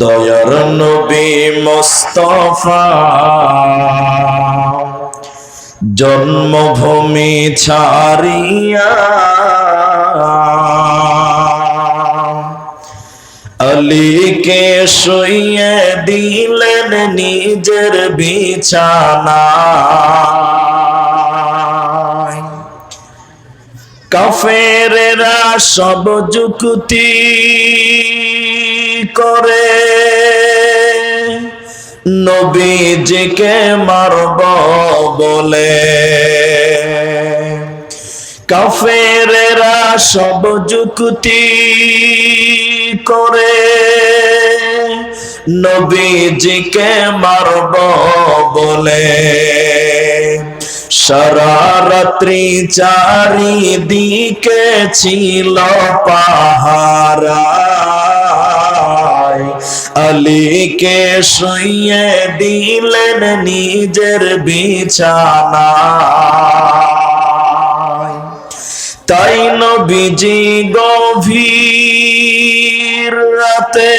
দয়ার নবী মোস্তফা। জন্মভূমি ছাড়িয়া আলীকে শুয়ে দিলেন নিজের বিছানা। কাফেরেরা সব যুক্তি করে নবীজিকে মারব বলে। কাফেরেরা সব যুক্তি করে। নবীজিকে মারব বলে। সারা রাত্রি চারিদিকে ছিল পাহারা। আলীকে শুয়ে দিলেন নিজের বিছানা। তাই নবীজি গভীর রাতে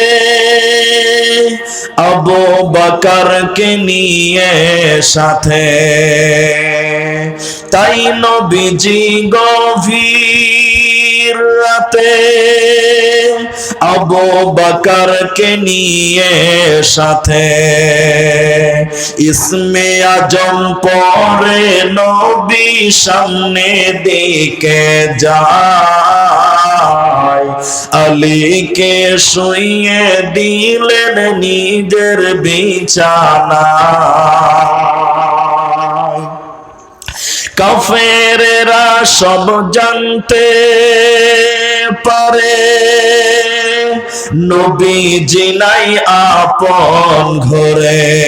আবু বাকারকে নিয়ে সাথে। তাই নবীজি গভীর রাতে আবু বাকারকে নিয়ে সাথে। ইসমে আজম পরে নবী সামনে দিকে যায়। আলীকে শুয়ে দিলেন নিজের বিছানা কাফেরেরা সব জানতে পারে নবী জিনাই আপন ঘরে।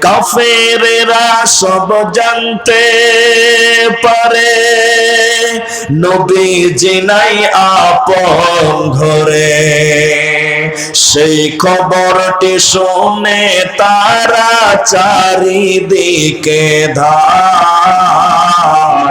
কাফেরেরা সব জানতে পারে। নবী জিনাই আপন ঘরে। সেই খবরটি শুনে তারা চারিদিকে ধায়